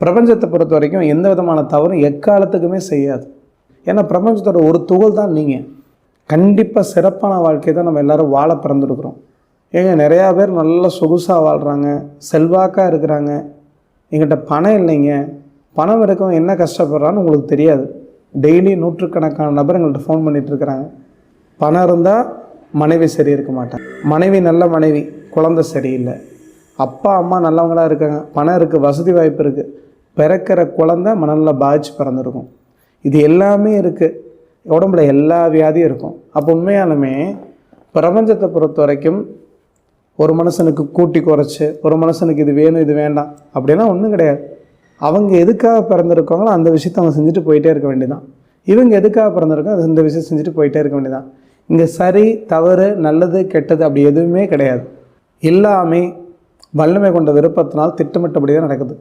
பிரபஞ்சத்தை பொறுத்த வரைக்கும் எந்த விதமான தவறும் எக்காலத்துக்குமே செய்யாது. ஏன்னா பிரபஞ்சத்தோட ஒரு துகள் தான் நீங்கள் கண்டிப்பாக சிறப்பான வாழ்க்கை தான் நம்ம எல்லாரும் வாழ பிறந்துருக்குறோம். ஏங்க நிறையா பேர் நல்லா சொகுசாக வாழ்கிறாங்க செல்வாக்காக இருக்கிறாங்க. எங்கிட்ட பணம் இல்லைங்க. பணம் இருக்கவங்க என்ன கஷ்டப்படுறான்னு உங்களுக்கு தெரியாது. டெய்லி நூற்றுக்கணக்கான நபர் எங்கள்கிட்ட ஃபோன் பண்ணிகிட்ருக்குறாங்க பணம் இருந்தால் மனைவி சரி இருக்க மாட்டாங்க. மனைவி நல்ல மனைவி குழந்தை சரியில்லை. அப்பா அம்மா நல்லவங்களாக இருக்காங்க. பணம் இருக்குது வசதி வாய்ப்பு இருக்குது பிறக்கிற குழந்த மணலில் பாதிச்சு பிறந்திருக்கும். இது எல்லாமே இருக்குது உடம்புல எல்லா வியாதியும் இருக்கும். அப்போ உண்மையாலுமே பிரபஞ்சத்தை பொறுத்த வரைக்கும் ஒரு மனுஷனுக்கு கூட்டி குறைச்சி ஒரு மனுஷனுக்கு இது வேணும் இது வேண்டாம் அப்படின்னா ஒன்றும் கிடையாது. அவங்க எதுக்காக பிறந்திருக்காங்களோ அந்த விஷயத்தை அவங்க செஞ்சுட்டு போயிட்டே இருக்க வேண்டியதான் இவங்க எதுக்காக பிறந்திருக்கோம் இந்த விஷயம் செஞ்சுட்டு போயிட்டே இருக்க வேண்டியதான் இங்கே சரி தவறு நல்லது கெட்டது அப்படி எதுவுமே கிடையாது. எல்லாமே வல்லமை கொண்ட விருப்பத்தினால் திட்டமிட்டபடி தான் நடக்குது.